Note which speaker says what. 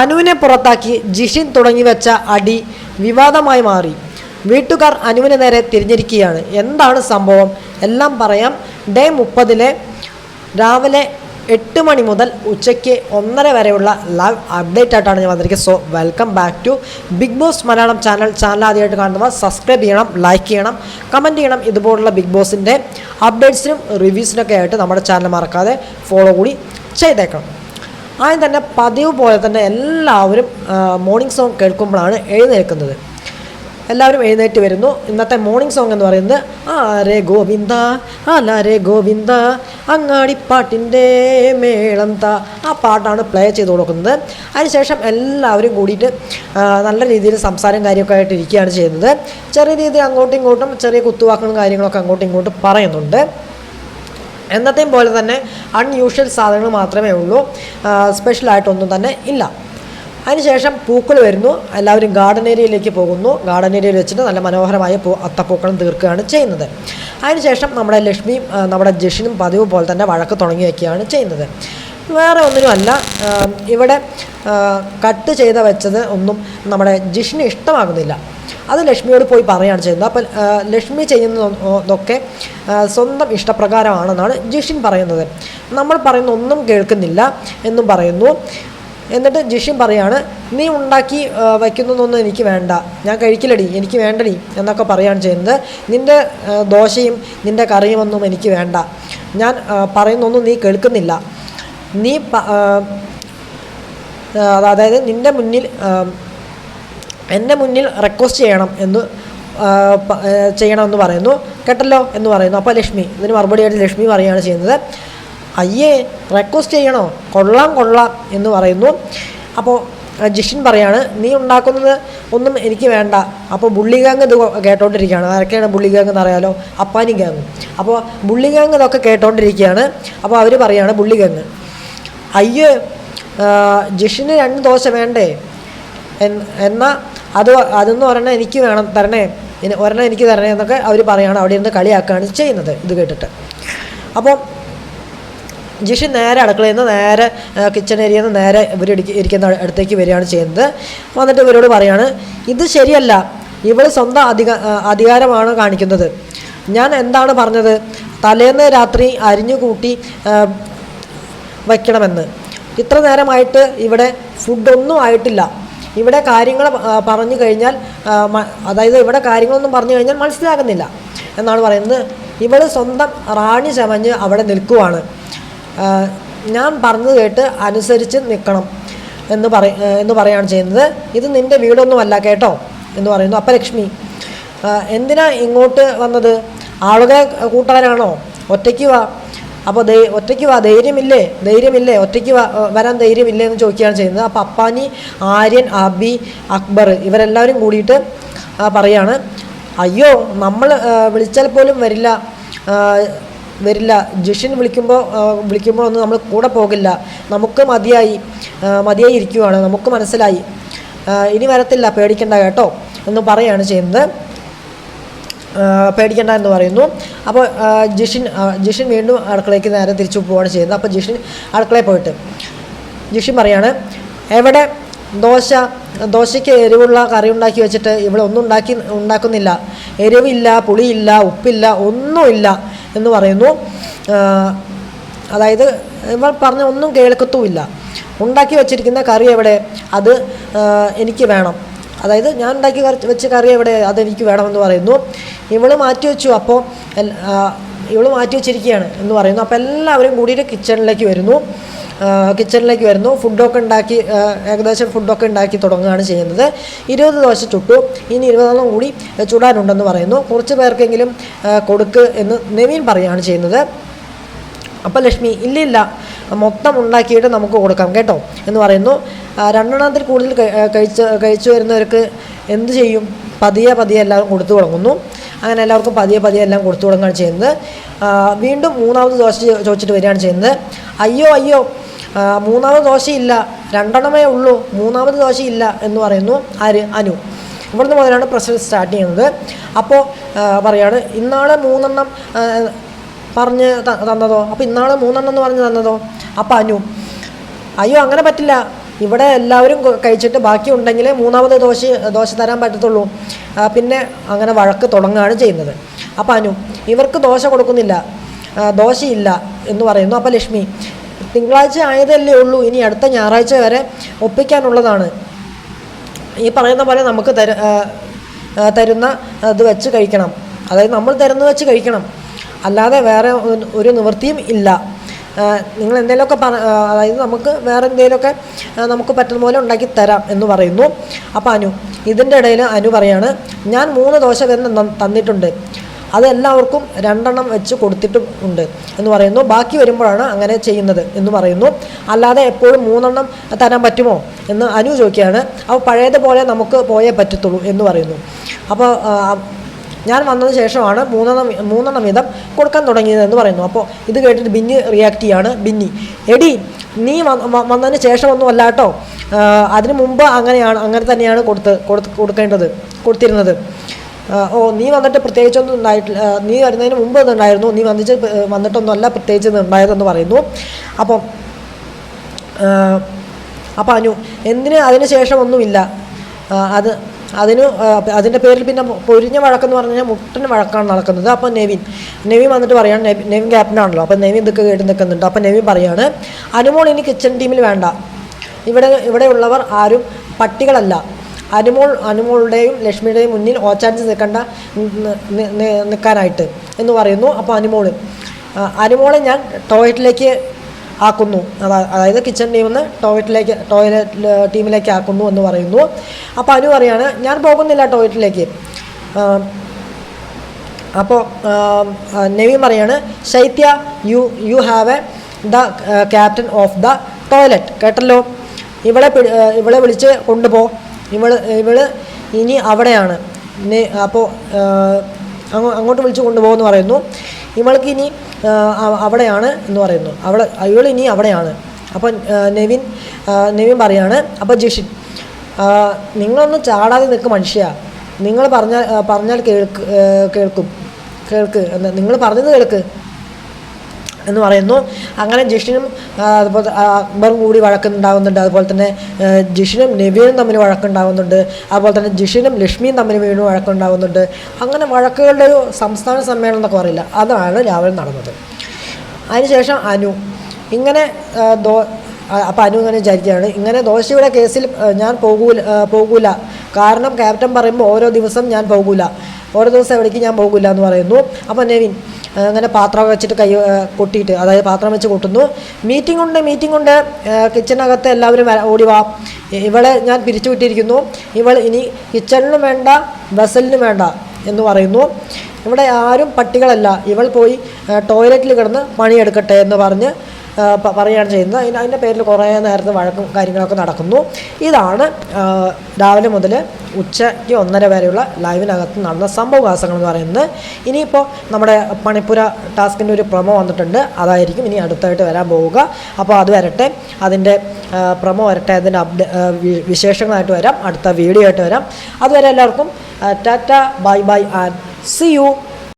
Speaker 1: അനുവിനെ പുറത്താക്കി ജിഷിൻ തുടങ്ങി വെച്ച അടി വിവാദമായി മാറി. വീട്ടുകാർ അനുവിനെ നേരെ തിരിഞ്ഞിരിക്കുകയാണ്. എന്താണ് സംഭവം? എല്ലാം പറയാം. ഡേ മുപ്പതിലെ രാവിലെ എട്ട് മണി മുതൽ ഉച്ചയ്ക്ക് ഒന്നര വരെയുള്ള ലൈവ് അപ്ഡേറ്റ് ആയിട്ടാണ് ഞാൻ വന്നിരിക്കുന്നത്. So welcome back to Bigg Boss Malayalam channel channel ആദ്യമായിട്ട് കാണുന്നവർ സബ്സ്ക്രൈബ് ചെയ്യണം ലൈക്ക് ചെയ്യണം കമന്റ് ചെയ്യണം. ഇതുപോലുള്ള ബിഗ് ബോസിന്റെ അപ്ഡേറ്റ്സിനും റിവ്യൂസിനൊക്കെ ആയിട്ട് നമ്മുടെ ചാനൽ മറക്കാതെ ഫോളോ കൂടി ചെയ്തേക്കണം. ആദ്യം തന്നെ പതിവ് പോലെ തന്നെ എല്ലാവരും മോർണിംഗ് സോങ് കേൾക്കുമ്പോഴാണ് എഴുന്നേൽക്കുന്നത്. എല്ലാവരും എഴുന്നേറ്റ് വരുന്നു. ഇന്നത്തെ മോർണിംഗ് സോങ് എന്ന് പറയുന്നത് ആരെ ഗോവിന്ദ ആലാരെ ഗോവിന്ദ അങ്ങാടിപ്പാട്ടിന്റെ മേളം ത. ആ പാട്ടാണ് പ്ലേ ചെയ്ത് കൊടുക്കുന്നത്. അതിനുശേഷം എല്ലാവരും കൂടിയിട്ട് നല്ല രീതിയിൽ സംസാരം കാര്യമൊക്കെ ആയിട്ട് ഇരിക്കുകയാണ് ചെയ്യുന്നത്. ചെറിയ രീതിയിൽ അങ്ങോട്ടും ഇങ്ങോട്ടും ചെറിയ കുത്തുവാക്കുകളും കാര്യങ്ങളൊക്കെ അങ്ങോട്ടും ഇങ്ങോട്ടും പറയുന്നുണ്ട്. എന്നത്തെയും പോലെ തന്നെ അൺയൂഷ്വൽ സാധനങ്ങൾ മാത്രമേ ഉള്ളൂ. സ്പെഷ്യലായിട്ടൊന്നും തന്നെ ഇല്ല. അതിനുശേഷം പൂക്കൾ വരുന്നു. എല്ലാവരും ഗാർഡൻ ഏരിയയിലേക്ക് പോകുന്നു. ഗാർഡൻ ഏരിയയിൽ വെച്ചിട്ട് നല്ല മനോഹരമായ പൂ അത്തപ്പൂക്കളം തീർക്കുകയാണ് ചെയ്യുന്നത്. അതിനുശേഷം നമ്മുടെ ലക്ഷ്മിയും നമ്മുടെ ജഷിനും പതിവ് പോലെ തന്നെ വഴക്ക് തുടങ്ങി വയ്ക്കുകയാണ് ചെയ്യുന്നത്. വേറെ ഒന്നിനുമല്ല ഇവിടെ കട്ട് ചെയ്ത വെച്ചത് ഒന്നും നമ്മുടെ ജിഷിന് ഇഷ്ടമാകുന്നില്ല. അത് ലക്ഷ്മിയോട് പോയി പറയുകയാണ് ചെയ്യുന്നത്. അപ്പം ലക്ഷ്മി ചെയ്യുന്നതൊക്കെ സ്വന്തം ഇഷ്ടപ്രകാരമാണെന്നാണ് ജിഷിൻ പറയുന്നത്. നമ്മൾ പറയുന്ന ഒന്നും കേൾക്കുന്നില്ല എന്നും പറയുന്നു. എന്നിട്ട് ജിഷിൻ പറയാണ് നീ ഉണ്ടാക്കി വയ്ക്കുന്നതൊന്നും എനിക്ക് വേണ്ട. ഞാൻ കഴിക്കില്ലടി എനിക്ക് വേണ്ടടി എന്നൊക്കെ പറയുകയാണ് ചെയ്യുന്നത്. നിന്റെ ദോശയും നിന്റെ കറിയുമൊന്നും എനിക്ക് വേണ്ട. ഞാൻ പറയുന്നൊന്നും നീ കേൾക്കുന്നില്ല. നീ അതായത് നിന്റെ മുന്നിൽ എന്റെ മുന്നിൽ റിക്വസ്റ്റ് ചെയ്യണം എന്ന് ചെയ്യണമെന്ന് പറയുന്നു. കേട്ടല്ലോ എന്ന് പറയുന്നു. അപ്പോൾ ലക്ഷ്മി ഇതിന് മറുപടി ആയിട്ട് ലക്ഷ്മി പറയുകയാണ് ചെയ്യുന്നത്. അയ്യേ റിക്വസ്റ്റ് ചെയ്യണോ? കൊള്ളാം കൊള്ളാം എന്ന് പറയുന്നു. അപ്പോൾ ജിഷിൻ പറയാണ് നീ ഉണ്ടാക്കുന്നത് ഒന്നും എനിക്ക് വേണ്ട. അപ്പോൾ ബുള്ളി ഗാങ് ഇത് കേട്ടോണ്ടിരിക്കുകയാണ്. ആരൊക്കെയാണ് ബുള്ളി ഗാങ് എന്ന് അറിയാലോ? അപ്പാനി ഗാങ് അപ്പോൾ ബുള്ളി ഗാങ് ഇതൊക്കെ കേട്ടോണ്ടിരിക്കുകയാണ്. അപ്പോൾ അവർ പറയാണ് ബുള്ളി ഗാങ് അയ്യോ ജിഷിന് രണ്ട് ദോശ വേണ്ടേ? എന്ന എന്നാൽ അത് അതെന്ന് പറഞ്ഞാൽ എനിക്ക് വേണം തരണേ. ഒരെണ്ണം എനിക്ക് തരണേ എന്നൊക്കെ അവർ പറയുകയാണ് അവിടെ ഇരുന്ന് കളിയാക്കുകയാണ് ചെയ്യുന്നത്. ഇത് കേട്ടിട്ട്. അപ്പോൾ ജിഷി നേരെ അടുക്കളയിൽ നിന്ന് നേരെ കിച്ചൺ ഏരിയയിൽ നിന്ന് നേരെ ഇവർ ഇരിക്കുന്ന അടുത്തേക്ക് വരികയാണ് ചെയ്യുന്നത്. വന്നിട്ട് ഇവരോട് പറയാണ് ഇത് ശരിയല്ല. ഇവൾ സ്വന്തം അധിക അധികാരമാണ് കാണിക്കുന്നത്. ഞാൻ എന്താണ് പറഞ്ഞത്? തലേന്ന് രാത്രി അരിഞ്ഞു കൂട്ടി വയ്ക്കണമെന്ന്. ഇത്ര നേരമായിട്ട് ഇവിടെ ഫുഡൊന്നും ആയിട്ടില്ല. ഇവിടെ കാര്യങ്ങൾ പറഞ്ഞു കഴിഞ്ഞാൽ അതായത് ഇവിടെ കാര്യങ്ങളൊന്നും പറഞ്ഞു കഴിഞ്ഞാൽ മനസ്സിലാകുന്നില്ല എന്നാണ് പറയുന്നത്. ഇവൾ സ്വന്തം റാണി ചമഞ്ഞ് അവിടെ നിൽക്കുവാണ്. ഞാൻ പറഞ്ഞത് കേട്ട് അനുസരിച്ച് നിൽക്കണം എന്ന് പറ എന്ന് പറയുകയാണ് ചെയ്യുന്നത്. ഇത് നിന്റെ വീടൊന്നുമല്ല കേട്ടോ എന്ന് പറയുന്നു അപ്പം ലക്ഷ്മി എന്തിനാ ഇങ്ങോട്ട് വന്നത്? ആളുകളെ കൂട്ടാനാണോ ഒറ്റയ്ക്ക് വാ. അപ്പോൾ ഒറ്റയ്ക്ക് വാ ധൈര്യമില്ലേ? ധൈര്യമില്ലേ? ഒറ്റയ്ക്ക് വരാൻ ധൈര്യമില്ലേ എന്ന് ചോദിക്കുകയാണ് ചെയ്യുന്നത്. അപ്പോൾ അപ്പാനി ആര്യൻ അബി അക്ബർ ഇവരെല്ലാവരും കൂടിയിട്ട് പറയാണ് അയ്യോ നമ്മൾ വിളിച്ചാൽ പോലും വരില്ല. വരില്ല. ജിഷിൻ വിളിക്കുമ്പോൾ വിളിക്കുമ്പോൾ ഒന്നും നമ്മൾ കൂടെ പോകില്ല. നമുക്ക് മതിയായി. മതിയായി ഇരിക്കുവാണ്. നമുക്ക് മനസ്സിലായി. ഇനി വരത്തില്ല. പേടിക്കണ്ട കേട്ടോ. എന്ന് പറയുകയാണ് ചെയ്യുന്നത്. പേടിക്കണ്ട എന്ന് പറയുന്നു. അപ്പോൾ ജിഷിൻ ജിഷിൻ വീണ്ടും അടുക്കളയ്ക്ക് നേരെ തിരിച്ചു പോവുകയാണ് ചെയ്യുന്നത്. അപ്പോൾ ജിഷിൻ അടുക്കളയിൽ പോയിട്ട് ജിഷിൻ പറയാണ് എവിടെ ദോശ ദോശയ്ക്ക് എരിവുള്ള കറി ഉണ്ടാക്കി വെച്ചിട്ട് ഇവിടെ ഒന്നും ഉണ്ടാക്കി ഉണ്ടാക്കുന്നില്ല. എരിവില്ല പുളിയില്ല ഉപ്പില്ല ഒന്നുമില്ല എന്ന് പറയുന്നു. അതായത് ഇവർ പറഞ്ഞ ഒന്നും കേൾക്കത്തുമില്ല. ഉണ്ടാക്കി വെച്ചിരിക്കുന്ന കറി എവിടെ? അത് എനിക്ക് വേണം. അതായത് ഞാൻ ഉണ്ടാക്കി വെച്ച കറി എവിടെ? അതെനിക്ക് വേണമെന്ന് പറയുന്നു. ഇവൾ മാറ്റി വെച്ചു. അപ്പോൾ ഇവൾ മാറ്റി വെച്ചിരിക്കുകയാണ് എന്ന് പറയുന്നു. അപ്പോൾ എല്ലാവരും കൂടിയിട്ട് കിച്ചണിലേക്ക് വരുന്നു. കിച്ചണിലേക്ക് വരുന്നു. ഫുഡൊക്കെ ഉണ്ടാക്കി ഏകദേശം ഫുഡൊക്കെ ഉണ്ടാക്കി തുടങ്ങുകയാണ് ചെയ്യുന്നത്. ഇരുപത് ദോശ ചുട്ടു. ഇനി ഇരുപതെണ്ണം കൂടി ചുടാനുണ്ടെന്ന് പറയുന്നു. കുറച്ച് പേർക്കെങ്കിലും കൊടുക്ക് എന്ന് നവീൻ പറയുകയാണ് ചെയ്യുന്നത്. അപ്പം ലക്ഷ്മി ഇല്ലില്ല ഇല്ല. മൊത്തം ഉണ്ടാക്കിയിട്ട് നമുക്ക് കൊടുക്കാം കേട്ടോ എന്ന് പറയുന്നു. രണ്ടെണ്ണത്തിൽ കൂടുതൽ കഴിച്ച് കഴിച്ചു വരുന്നവർക്ക് എന്ത് ചെയ്യും? പതിയെ പതിയെ എല്ലാവരും കൊടുത്തു തുടങ്ങുന്നു. അങ്ങനെ എല്ലാവർക്കും പതിയെ പതിയെ എല്ലാം കൊടുത്തു തുടങ്ങുകയാണ് ചെയ്യുന്നത്. വീണ്ടും മൂന്നാമത് ദോശ ചോദിച്ചിട്ട് വരികയാണ് ചെയ്യുന്നത്. അയ്യോ അയ്യോ മൂന്നാമത് ദോശയില്ല രണ്ടെണ്ണമേ ഉള്ളൂ മൂന്നാമത് ദോശയില്ല എന്ന് പറയുന്നു ആര്? അനു. ഇവിടുന്ന് മുതലാണ് പ്രശ്നം സ്റ്റാർട്ട് ചെയ്യുന്നത്. അപ്പോൾ പറയാണ് ഇന്നാളെ മൂന്നെണ്ണം പറഞ്ഞ് തന്നതോ? അപ്പോൾ ഇന്നാളെ മൂന്നെണ്ണം എന്ന് പറഞ്ഞ് തന്നതോ? അപ്പോൾ അനു അയ്യോ അങ്ങനെ പറ്റില്ല. ഇവിടെ എല്ലാവരും കഴിച്ചിട്ട് ബാക്കി ഉണ്ടെങ്കിലേ മൂന്നാമത് ദോശ ദോശ തരാൻ പറ്റത്തുള്ളൂ. പിന്നെ അങ്ങനെ വഴക്ക് തുടങ്ങുകയാണ് ചെയ്യുന്നത്. അപ്പം അനു ഇവർക്ക് ദോശ കൊടുക്കുന്നില്ല. ദോശയില്ല എന്ന് പറയുന്നു. അപ്പം ലക്ഷ്മി തിങ്കളാഴ്ച ആയതല്ലേ ഉള്ളൂ. ഇനി അടുത്ത ഞായറാഴ്ച വരെ ഒപ്പിക്കാനുള്ളതാണ്. ഈ പറയുന്ന പോലെ നമുക്ക് തര തരുന്ന ഇത് വെച്ച് കഴിക്കണം. അതായത് നമ്മൾ തരുന്ന വെച്ച് കഴിക്കണം. അല്ലാതെ വേറെ ഒരു- നിവൃത്തിയും ഇല്ല. നിങ്ങൾ എന്തെങ്കിലുമൊക്കെ പറ അതായത് നമുക്ക് വേറെ എന്തെങ്കിലുമൊക്കെ നമുക്ക് പറ്റുന്ന പോലെ ഉണ്ടാക്കി തരാം എന്ന് പറയുന്നു. അപ്പോൾ അനു ഇതിന്റെ ഇടയിൽ അനു പറയാണ് ഞാൻ മൂന്ന് ദോശ തന്നെ തന്നിട്ടുണ്ട്. അത് എല്ലാവർക്കും രണ്ടെണ്ണം വെച്ച് കൊടുത്തിട്ടും ഉണ്ട് എന്ന് പറയുന്നു. ബാക്കി വരുമ്പോഴാണ് അങ്ങനെ ചെയ്യുന്നത് എന്ന് പറയുന്നു. അല്ലാതെ എപ്പോഴും മൂന്നെണ്ണം തരാൻ പറ്റുമോ എന്ന് അനു ചോദിക്കുകയാണ്. അപ്പോൾ പഴയതുപോലെ നമുക്ക് പോയേ പറ്റത്തുള്ളൂ എന്ന് പറയുന്നു. അപ്പോൾ ഞാൻ വന്നതിന് ശേഷമാണ് മൂന്നെണ്ണം മൂന്നെണ്ണം വീതം കൊടുക്കാൻ തുടങ്ങിയതെന്ന് പറയുന്നു. അപ്പോൾ ഇത് കേട്ടിട്ട് ബിന്നി റിയാക്ട് ചെയ്യാണ്. ബിന്നി എടി നീ വന്നതിന് ശേഷം വന്നതിന് ശേഷമൊന്നും അല്ല കേട്ടോ. അതിന് മുമ്പ് അങ്ങനെയാണ് അങ്ങനെ തന്നെയാണ് കൊടുത്ത് കൊടുക്കേണ്ടത് കൊടുത്തിരുന്നത്. ഓ നീ വന്നിട്ട് പ്രത്യേകിച്ചൊന്നും ഉണ്ടായിട്ടില്ല നീ വരുന്നതിന് മുമ്പ് ഇതുണ്ടായിരുന്നു നീ വന്നിട്ട് വന്നിട്ടൊന്നും വന്നിട്ടൊന്നുമല്ല പ്രത്യേകിച്ച് ഇത് ഉണ്ടായതെന്ന് പറയുന്നു. അപ്പം അപ്പം അനു എന്തിന് അതിന് ശേഷം ഒന്നുമില്ല അത് അതിന് അതിന്റെ പേരിൽ പിന്നെ പൊരിഞ്ഞ വഴക്കെന്ന് പറഞ്ഞു കഴിഞ്ഞാൽ മുട്ടിന് വഴക്കാണ് നടക്കുന്നത്. അപ്പോൾ നെവിൻ നെവിൻ വന്നിട്ട് പറയാണ് നെവിൻ ക്യാപ്റ്റനാണല്ലോ അപ്പോൾ നെവിൻ ഇതൊക്കെ കേട്ട് നിൽക്കുന്നുണ്ട്. അപ്പോൾ നെവിൻ പറയാണ് അനുമോൾ ഇനി കിച്ചൺ ടീമിൽ വേണ്ട. ഇവിടെ ഇവിടെയുള്ളവർ ആരും പട്ടികളല്ല. അനുമോൾ അനുമോളുടെയും ലക്ഷ്മിയുടെയും മുന്നിൽ ഓച്ചാൻസ് നിൽക്കേണ്ട നിൽക്കാനായിട്ട്. എന്ന് പറയുന്നു. അപ്പോൾ അനുമോൾ അനുമോളെ ഞാൻ ടോയ്ലറ്റിലേക്ക് ആക്കുന്നു. അതായത് കിച്ചൺ ടീമിൽ ടോയ്ലറ്റിലേക്ക് ടോയ്ലറ്റ് ടീമിലേക്ക് ആക്കുന്നു എന്ന് പറയുന്നു. അപ്പോൾ അനു പറയാണ് ഞാൻ പോകുന്നില്ല ടോയ്ലറ്റിലേക്ക് അപ്പോൾ നെവി പറയാണ് Shaithya you you have a the captain of the toilet കേട്ടല്ലോ? ഇവളെ ഇവളെ വിളിച്ച് കൊണ്ടുപോ. ഇവൾ ഇവൾ ഇനി അവിടെയാണ്. അപ്പോൾ അങ്ങോട്ട് വിളിച്ച് കൊണ്ടുപോകുമെന്ന് പറയുന്നു. ഇവൾക്ക് ഇനി അവിടെയാണ് എന്ന് പറയുന്നു. അവിടെ അയാൾ ഇനി അവിടെയാണ്. അപ്പോൾ നെവിൻ നെവിൻ പറയാണ് അപ്പോൾ ജിഷിൻ നിങ്ങളൊന്നും ചാടാതെ നിൽക്കും മനുഷ്യ. നിങ്ങൾ പറഞ്ഞാൽ പറഞ്ഞാൽ കേൾക്ക് കേൾക്കും. കേൾക്ക്. നിങ്ങൾ പറഞ്ഞത് കേൾക്ക്. എന്ന് പറയുന്നു. അങ്ങനെ ജിഷിനും അതുപോലെ അക്ബറും കൂടി വഴക്കുണ്ടാകുന്നുണ്ട്. അതുപോലെ തന്നെ ജിഷിനും നവീനും തമ്മിൽ വഴക്കുണ്ടാകുന്നുണ്ട്. അതുപോലെ തന്നെ ജിഷിനും ലക്ഷ്മിയും തമ്മിൽ വീണ്ടും വഴക്കുണ്ടാകുന്നുണ്ട്. അങ്ങനെ വഴക്കുകളുടെ ഒരു സംസ്ഥാന സമ്മേളനം എന്നൊക്കെ പറയില്ല. അതാണ് രാവിലെ നടന്നത്. അതിനുശേഷം അനു. ഇങ്ങനെ ദോ അപ്പം അനു ഇങ്ങനെ വിചാരിക്കുകയാണ്. ഇങ്ങനെ ദോശയുടെ കേസിൽ ഞാൻ പോകൂല പോകൂല. കാരണം ക്യാപ്റ്റൻ പറയുമ്പോൾ ഓരോ ദിവസം ഞാൻ പോകൂല. ഓരോ ദിവസം എവിടേക്ക് ഞാൻ പോകില്ല എന്ന് പറയുന്നു. അപ്പോൾ നെവിൻ അങ്ങനെ പാത്രം വെച്ചിട്ട് കൈ കൊട്ടിയിട്ട് അതായത് പാത്രം വെച്ച് കൊട്ടുന്നു. മീറ്റിംഗ് ഉണ്ട് മീറ്റിംഗ് ഉണ്ട്. കിച്ചണകത്ത് എല്ലാവരും ഓടിവാ ഇവളെ ഞാൻ പിരിച്ചു വിട്ടിരിക്കുന്നു. ഇവൾ ഇനി കിച്ചണിനും വേണ്ട വെസലിനും വേണ്ട എന്ന് പറയുന്നു. ഇവിടെ ആരും പട്ടികളല്ല. ഇവൾ പോയി ടോയ്ലറ്റിൽ കിടന്ന് പണിയെടുക്കട്ടെ എന്ന് പറഞ്ഞ് പറയുകയാണ് ചെയ്യുന്നത്. അതിന് അതിന്റെ പേരിൽ കുറേ നേരത്തെ വഴക്കും കാര്യങ്ങളൊക്കെ നടക്കുന്നു. ഇതാണ് രാവിലെ മുതൽ ഉച്ചയ്ക്ക് ഒന്നര വരെയുള്ള ലൈവിനകത്ത് നടന്ന സംഭവവാസങ്ങൾ എന്ന് പറയുന്നത്. ഇനിയിപ്പോൾ നമ്മുടെ പണിപ്പുര ടാസ്കിന്റെ ഒരു പ്രൊമോ വന്നിട്ടുണ്ട്. അതായിരിക്കും ഇനി അടുത്തായിട്ട് വരാൻ പോവുക. അപ്പോൾ അത് വരട്ടെ. അതിന്റെ പ്രൊമോ വരട്ടെ. അതിന്റെ അപ്ഡേ വിശേഷങ്ങളായിട്ട് വരാം. അടുത്ത വീഡിയോ ആയിട്ട് വരാം. അതുവരെ എല്ലാവർക്കും tata bye bye and see you